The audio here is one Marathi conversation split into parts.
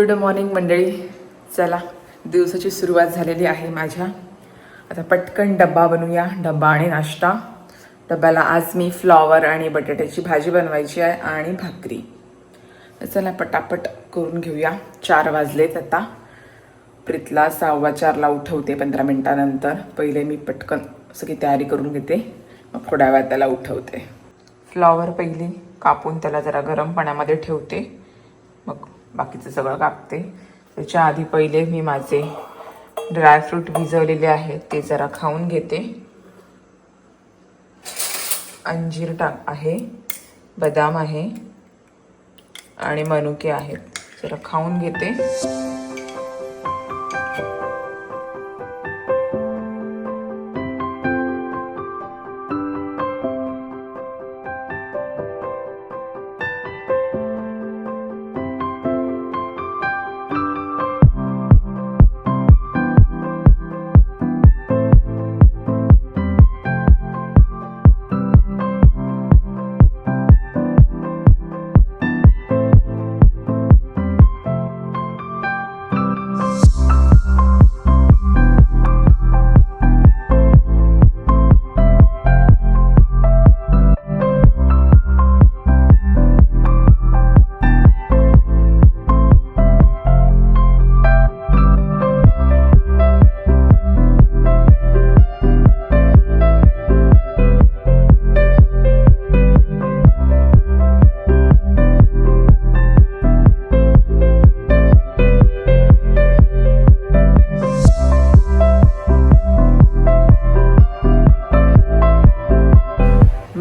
गुड मॉर्निंग मंडळी. चला दिवसाची सुरुवात झालेली आहे माझ्या. आता पटकन डब्बा बनवूया डब्बा आणि नाश्ता. डब्याला आज मी फ्लॉवर आणि बटाट्याची भाजी बनवायची आहे आणि भाकरी. चला पटापट करून घेऊया. चार वाजलेत आता. प्रीतला सहावा चारला उठवते पंधरा मिनटानंतर. पहिले मी पटकन सगळी तयारी करून घेते. मग थोड्या वेळात त्याला उठवते. फ्लॉवर पहिली कापून त्याला जरा गरम पाण्यामध्ये ठेवते. मग बाकीचं सगळं कापते. त्याच्या आधी पहिले मी माझे ड्रायफ्रूट भिजवलेले आहेत ते जरा खाऊन घेते. अंजीर टाक आहे बदाम आहे आणि मनुके आहेत. जरा खाऊन घेते.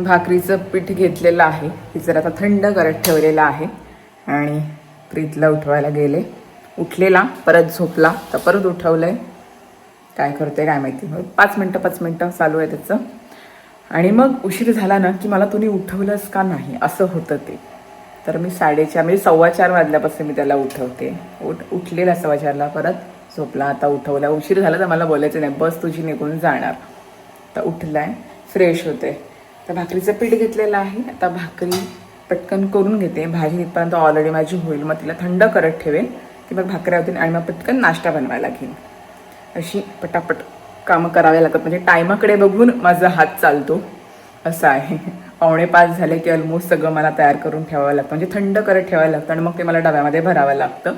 भाकरीचं पीठ घेतलेलं आहे. हे जर आता थंड करत ठेवलेलं आहे. आणि प्रीतला उठवायला गेले. उठलेला परत झोपला. तर परत उठवलं आहे काय करते काय माहिती. मग पाच मिनटं पाच मिनटं चालू आहे त्याचं. आणि मग उशीर झाला ना की मला तुम्ही उठवलंच का नाही? असं होतं ते. तर मी साडेचार म्हणजे सव्वा चार वाजल्यापासून मी त्याला उठवते. उठ उठलेला सव्वा चारला परत झोपला. आता उठवला. उशीर झाला तर मला बोलायचं नाही. बस तुझी निघून जाणार. तर उठलाय. फ्रेश होते. तर भाकरीचं पीठ घेतलेलं आहे. आता भाकरी पटकन करून घेते. भाजी इथपर्यंत ऑलरेडी माझी होईल. मग तिला थंड करत ठेवेन. की मग भाकऱ्या होतील आणि मग पटकन नाश्ता बनवायला घेईन. अशी पटापट कामं करावे लागतात. म्हणजे टायमाकडे बघून माझा हात चालतो. असं आहे. पावणे पाच झाले की ऑलमोस्ट सगळं मला तयार करून ठेवावं लागतं. म्हणजे थंड करत ठेवायला लागतं आणि मग ते मला डब्यामध्ये भरावं लागतं.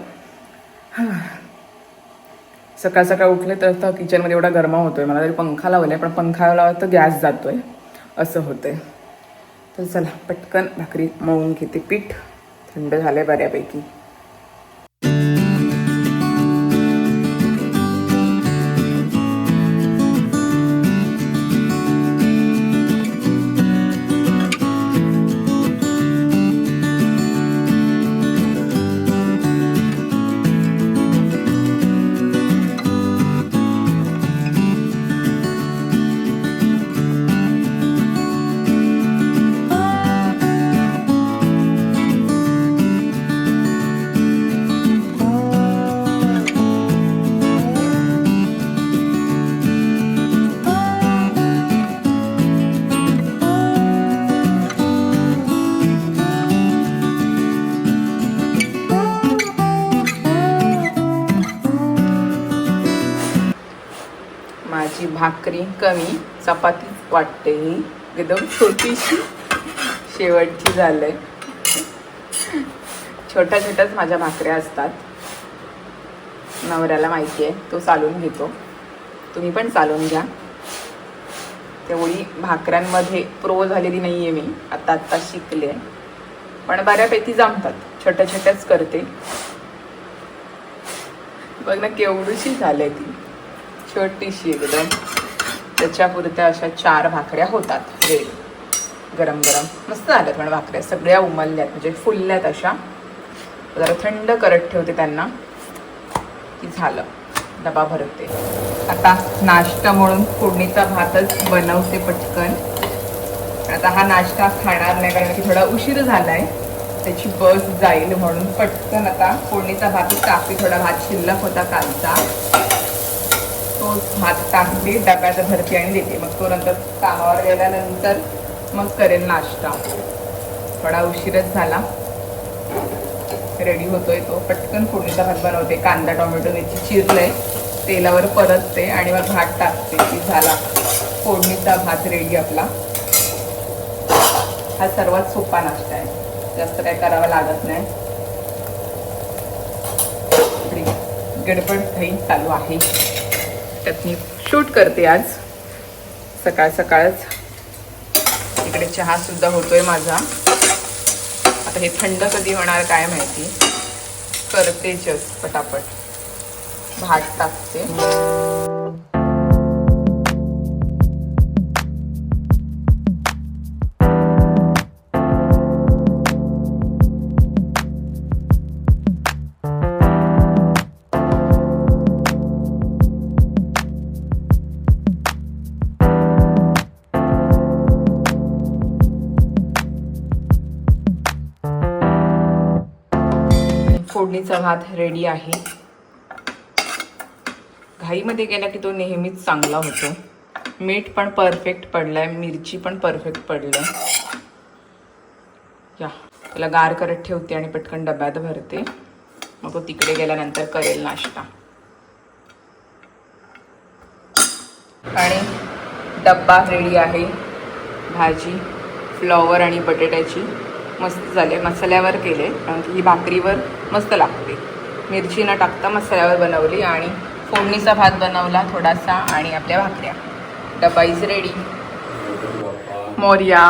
सकाळ सकाळ उठले तर तर किचनमध्ये एवढा गरमा होतोय. मला तरी पंखा लावलाय पण पंखा लावला तर गॅस जातोय. असं होतंय. तर चला पटकन भाकरी मळून घेते पीठ. थंड झालं आहे बऱ्यापैकी. भाकरी कमी चपाती वाटते ही. एकदम छोटीशी शेवटची झालंय. छोट्या छोट्याच माझ्या भाकऱ्या असतात. नवऱ्याला माहिती आहे तो चालून घेतो. तुम्ही पण चालून घ्या. तेवढी भाकऱ्यांमध्ये प्रो झालेली नाही आहे मी. आत्ता आत्ता शिकले. पण बऱ्यापैकी जमतात. छोट्या छोट्याच करते. बघ ना केवढीशी झाली ती. छोटीशी एकदम. त्याच्यापुरत्या अशा चार भाकऱ्या होतात. रेड गरम गरम. मस्त झाल्यात पण भाकऱ्या. सगळ्या उमलल्यात म्हणजे फुलल्यात अशा. जरा थंड करत ठेवते त्यांना. की झालं. डबा भरते. आता नाश्ता म्हणून फोडणीचा भातच बनवते पटकन. आता हा नाश्ता खाणार नाही कारण की थोडा उशीर झाला आहे त्याची बस जाईल म्हणून पटकन आता फोडणीचा भात टाकते थोडा भात शिल्लक होता कालचा. तोच भात टाकते डब्यात भरती आणि देते. मग तो नंतर कामावर गेल्यानंतर मग करेल नाश्ता. थोडा उशीरच झाला. रेडी होतोय तो. पटकन फोडणीचा भात बनवते. कांदा टोमॅटो मिरची चिरलंय. तेलावर परतते आणि मग भात टाकते. की झाला. फोडणीचा भात रेडी आपला. हा सर्वात सोपा नाश्ता आहे. जास्त काय करावं लागत नाही. गडबड थैन चालू आहे. त्यात मी शूट करते आज. सकाळ सकाळच. इकडे चहा सुद्धा होतोय माझा. आता हे थंड कधी होणार काय माहिती. करतेच पटापट. भात टाकते. फोडणीचा भात रेडी आहे. घाईमध्ये गेला की तो नेहमीच चांगला होतो. मीठ पण परफेक्ट पडलाय मिरची पण परफेक्ट पडलाय. या त्याला गार करत ठेवते आणि पटकन डब्यात भरते. मग तो तिकडे गेल्यानंतर करेल नाश्ता. आणि डब्बा रेडी आहे. भाजी फ्लॉवर आणि बटाट्याची मस्त झाले मसाल्यावर केले. कारण की ही भाकरीवर मस्त लागते. मिरची न टाकता मसाल्यावर बनवली आणि फोडणीचा भात बनवला थोडासा आणि आपल्या भाकऱ्या. डबा is ready Morya.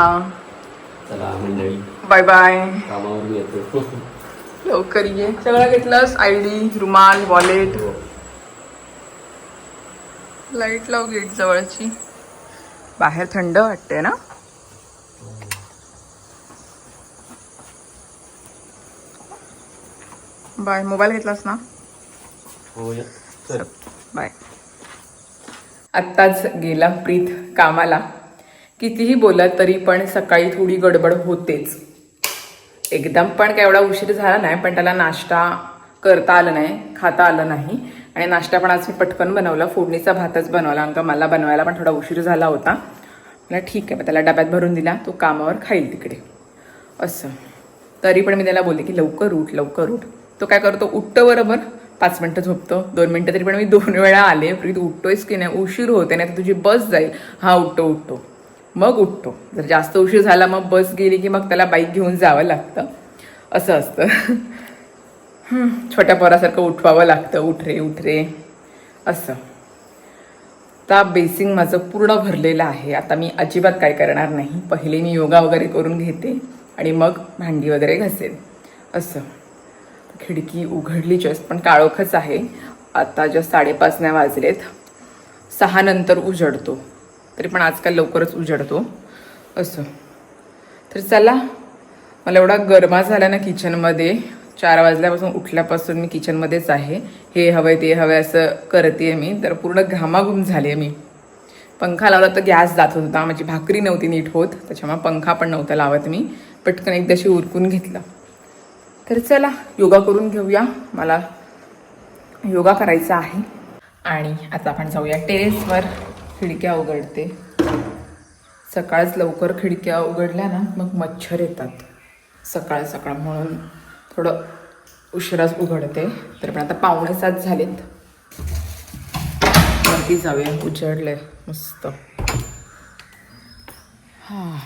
Bye bye लवकर ये. सगळं घेतलंस? आय डी रुमाल वॉलेट लाइट लाव गेट जवळची. बाहेर थंड वाटते ना? बाय मोबाईल घेतलास ना? हो बाय. आत्ताच गेला प्रीत कामाला. कितीही बोलत तरी पण सकाळी थोडी गडबड होतेच. एकदम पण काय एवढा उशीर झाला नाही पण त्याला नाश्ता करता आलं नाही खाता आलं नाही. आणि नाश्ता पण आज मी पटकन बनवला. फोडणीचा भातच बनवला कारण का मला बनवायला पण थोडा उशीर झाला होता. मला ठीक आहे मग त्याला डब्यात भरून दिला तो कामावर खाईल तिकडे. असं. तरी पण मी त्याला बोलले की लवकर उठ लवकर उठ. तो काय करतो उठतो बरोबर. पाच मिनटं झोपतो दोन मिनटं तरी पण मी दोन वेळा आले प्रीत उठतोयस की नाही उशीर होते नाही तर तुझी बस जाईल. हा उठतो उठतो. मग उठतो. जर जास्त उशीर झाला मग बस गेली की मग त्याला बाईक घेऊन जावं लागतं. असं असतं. छोट्या पोरासारखं उठवावं लागतं. उठ रे असं. आता बेसिंग माझं पूर्ण भरलेलं आहे. आता मी अजिबात काय करणार नाही. पहिले मी योगा वगैरे करून घेते आणि मग भांडी वगैरे घासेल असं. खिडकी उघडली जस्ट पण काळोखच आहे. आता जस्ट साडेपाच नाही वाजलेत. सहा नंतर उजडतो. तरी पण आजकाल लवकरच उजडतो. असं. तर चला. मला एवढा गरमा झाला ना किचनमध्ये. चार वाजल्यापासून उठल्यापासून मी किचनमध्येच आहे. हे हवंय ते हवंय असं करते मी. तर पूर्ण घामाघूम झाले मी. पंखा लावला तर गॅस जात होता. माझी भाकरी नव्हती नीट होत. त्याच्यामुळे पंखा पण नव्हता लावत मी. पटकन एकदाशी उरकून घेतलं. तर चला योगा करून घेऊया. मला योगा करायचा आहे. आणि आता आपण जाऊया टेरेसवर. खिडक्या उघडते. सकाळच लवकर खिडक्या उघडल्या ना मग मच्छर येतात. सकाळ सकाळ म्हणून थोडं उशिराच उघडते. तर पण आता पावणे सात झालेत. वरती जाऊया. उजडले मस्त. हा.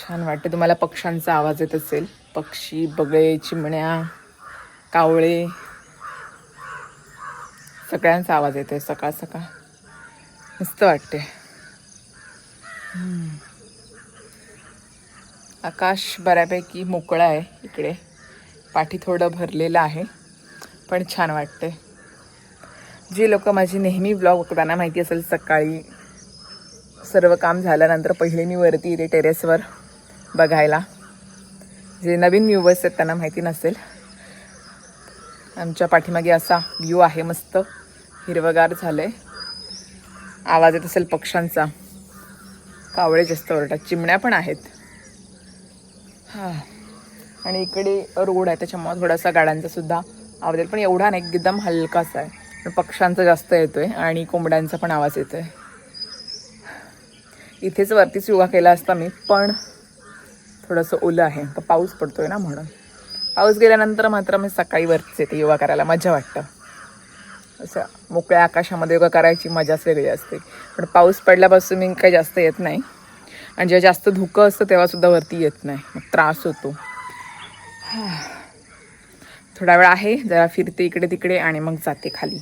छान वाटते. तुम्हाला पक्ष्यांचा आवाज येत असेल. पक्षी बगळे चिमण्या कावळे. सगळ्यांचा आवाज येतोय सकाळ सकाळ. मस्त वाटते. आकाश बऱ्यापैकी मोकळं आहे इकडे. पाठी थोडं भरलेलं आहे पण छान वाटते. जे लोक माझी नेहमी ब्लॉग बघताना त्यांना माहिती असेल सकाळी सर्व काम झाल्यानंतर पहिले मी वरती येते टेरेसवर बघायला. जे नवीन व्ह्यूवर्स आहेत त्यांना माहिती नसेल. आमच्या पाठीमागे असा व्ह्यू आहे मस्त. हिरवगार झालं आहे आवाज येत असेल पक्ष्यांचा. कावळे जास्त ओरडतात. चिमण्या पण आहेत. हां. आणि इकडे रोड आहे. त्याच्यामुळे थोडासा गाड्यांचा सुद्धा आवाज येईल पण एवढा नाही. एकदम हलकाच आहे. पण पक्ष्यांचा जास्त आहे आणि कोंबड्यांचा पण आवाज येतो आहे इथेच वरतीच योगा केला असता मी पण थोडंसं ओलं आहे. तर पाऊस पडतोय ना म्हणून. पाऊस गेल्यानंतर मात्र मी सकाळी वरतीच येते योगा करायला. मजा वाटतं. असं मोकळ्या आकाशामध्ये योगा करायची मजाच वेगळी असते. पण पाऊस पडल्यापासून मी काही जास्त येत नाही. आणि जेव्हा जास्त धुकं असतं तेव्हासुद्धा वरती येत नाही. मग त्रास होतो. थोडा वेळ आहे. जरा फिरते इकडे तिकडे आणि मग जाते खाली.